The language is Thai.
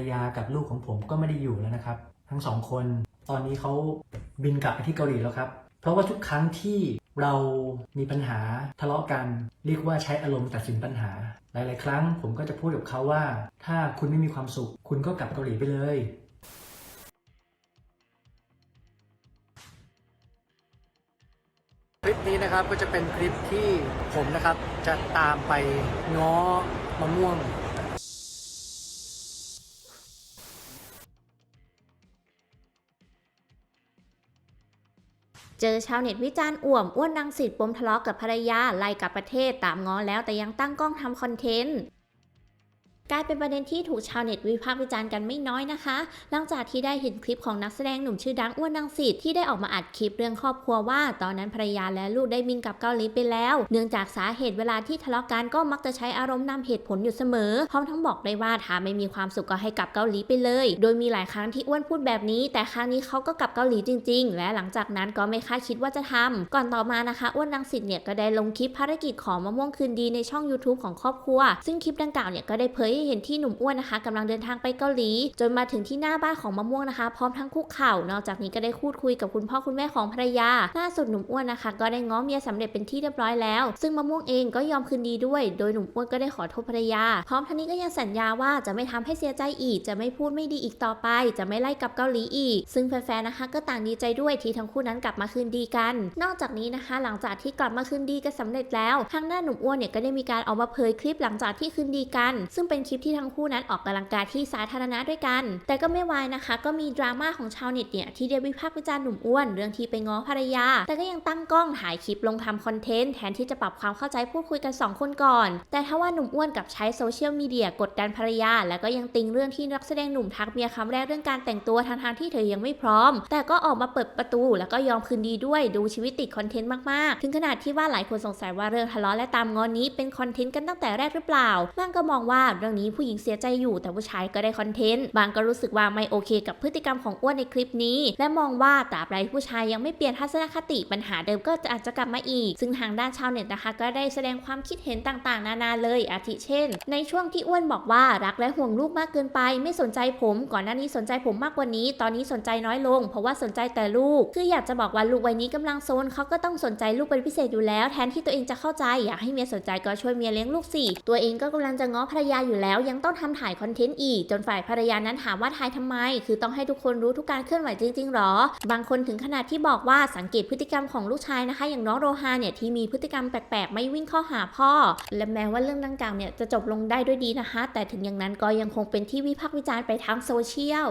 รยากับลูกของผมก็ไม่ได้อยู่แล้วนะครับ ทั้งสองคนตอนนี้เขาบินกลับไปที่เกาหลีแล้วครับ เพราะว่าทุกครั้งที่เรามีปัญหาทะเลาะกัน เรียกว่าใช้อารมณ์ตัดสินปัญหา หลาย ๆ ครั้งผมก็จะพูดกับเขาว่า ถ้าคุณไม่มีความสุข คุณก็กลับเกาหลีไปเลย คลิปนี้นะครับก็จะเป็นคลิปที่ผมนะครับจะตามไปง้อมะม่วง เจอชาวเน็ตวิจารณ์อ่วมอ้วนนังสิตปมทะเลาะกับภรรยาไล่กลับประเทศตามง้อแล้วแต่ยังตั้งกล้องทำคอนเทนต์ กลายเป็นประเด็นที่ถูกชาวเน็ตวิพากษ์วิจารณ์กันไม่น้อยนะคะ หลังจากที่ได้เห็นคลิปของนักแสดงหนุ่มชื่อดังอ้วนรังสิตที่ได้ออกมาอัดคลิปเรื่องครอบครัวว่า ตอนนั้นภรรยาและลูกได้บินกลับเกาหลีไปแล้ว เนื่องจากสาเหตุเวลาที่ทะเลาะกันก็มักจะใช้อารมณ์นำเหตุผลอยู่เสมอ พร้อมทั้งบอกได้ว่าถ้าไม่มีความสุขก็ให้กลับเกาหลีไปเลย โดยมีหลายครั้งที่อ้วนพูดแบบนี้ แต่ครั้งนี้เขาก็กลับเกาหลีจริง ๆ และหลังจากนั้นก็ไม่คาดคิดว่าจะทำก่อนต่อมานะคะอ้วนรังสิตเนี่ยก็ได้ลงคลิปภารกิจของมะม่วงคืนดีในช่อง YouTube ของครอบครัว ซึ่งคลิปดังกล่าวเนี่ยก็ได้เผย้เห็นที่หนุ่มอ้วนนะคะกำลังเดินทางไปเกาหลี จนมาถึงที่หน้าบ้านของมะม่วงนะคะ พร้อมทั้งคุกเข่านอกจากนี้ก็ได้พูดคุยกับคุณพ่อคุณแม่ของภรรยาล่าสุดหนุ่มอ้วนนะคะ ก็ได้ง้อเมียสำเร็จเป็นที่เรียบร้อยแล้ว ซึ่งมะม่วงเองก็ยอมคืนดีด้วย โดยหนุ่มอ้วนก็ได้ขอโทษภรรยา พร้อมทั้งนี้ก็ยังสัญญาว่าจะไม่ทำให้เสียใจอีก จะไม่พูดไม่ดีอีกต่อไป จะไม่ไล่กลับเกาหลีอีก ซึ่งแฟนๆนะคะ ก็ต่างดีใจด้วยที่ทั้งคู่นั้นกลับมาคืนดีกัน นอกจากนี้นะคะ หลังจากที่กลับมาคืนดีกันสำเร็จแล้วทางด้าหนุ่มอ้วนเนี่ยก็ได้มีการออกมาเผยคลิปหลังจากที่คืนดีกัน ซึ่งเป็นคลิปที่ทั้งคู่นั้นออกกำลังกายที่สาธารณะด้วยกัน แต่ก็ไม่วายนะคะ ก็มีดราม่าของชาวเน็ตเนี่ยที่ได้วิพากษ์วิจารณ์หนุ่มอ้วน เรื่องที่ไปง้อภรรยา แต่ก็ยังตั้งกล้องถ่ายคลิปลงทำคอนเทนต์แทนที่จะปรับความเข้าใจพูดคุยกันสองคนก่อน แต่ถ้าว่าหนุ่มอ้วนกับใช้โซเชียลมีเดียกดดันภรรยา แล้วก็ยังติงเรื่องที่นักแสดงหนุ่มทักเมียคำแรกเรื่องการแต่งตัวทางทางที่เธอยังไม่พร้อม แต่ก็ออกมาเปิดประตู แล้วก็ยอมคืนดีด้วยดูชีวิตติดคอนเทนต์มากๆ ถึงขนาดที่ว่าหลายคนสงสัยว่าเรื่องทะเลาะและตามงอนนี้เป็นคอนเทนต์กันตั้งแต่แรกหรือเปล่าบางก็มองว่าเรื่องนี้ผู้หญิงเสียใจอยู่แต่ผู้ชายก็ได้คอนเทนต์ บางก็รู้สึกว่าไม่โอเคกับพฤติกรรมของอ้วนในคลิปนี้ และมองว่าตราบใดผู้ชายยังไม่เปลี่ยนทัศนคติปัญหาเดิมก็จะอาจจะกลับมาอีก ซึ่งทางด้านชาวเน็ตนะคะ ก็ได้แสดงความคิดเห็นต่างๆ นานาเลย อาทิเช่น ในช่วงที่อ้วนบอกว่ารักและห่วงลูกมากเกินไป ไม่สนใจผม ก่อนหน้านี้สนใจผมมากกว่านี้ ตอนนี้สนใจน้อยลง เพราะว่าสนใจแต่ลูก คืออยากจะบอกว่าลูกวัยนี้กำลังโซนเขาก็ต้องสนใจลูกเป็นพิเศษอยู่แล้ว แทนที่ตัวเองจะเข้าใจอยากให้เมียสนใจก็ช่วยเมียเลี้ยงลูกสิตัวเองก็กำลังจะง้อภรรยาอยู่แล้วยังต้องทำถ่ายคอนเทนต์อีก จนฝ่ายภรรยานั้นถามว่าถ่ายทำไม คือต้องให้ทุกคนรู้ทุกการเคลื่อนไหวจริงๆหรอ บางคนถึงขนาดที่บอกว่าสังเกตพฤติกรรมของลูกชายนะคะ อย่างน้องโรฮาเนี่ยที่มีพฤติกรรมแปลกๆ ไม่วิ่งเข้าหาพ่อ และแม้ว่าเรื่องดังกล่าวเนี่ยจะจบลงได้ด้วยดีนะคะ แต่ถึงอย่างนั้นก็ยังคงเป็นที่วิพากษ์วิจารณ์ไปทางโซเชียล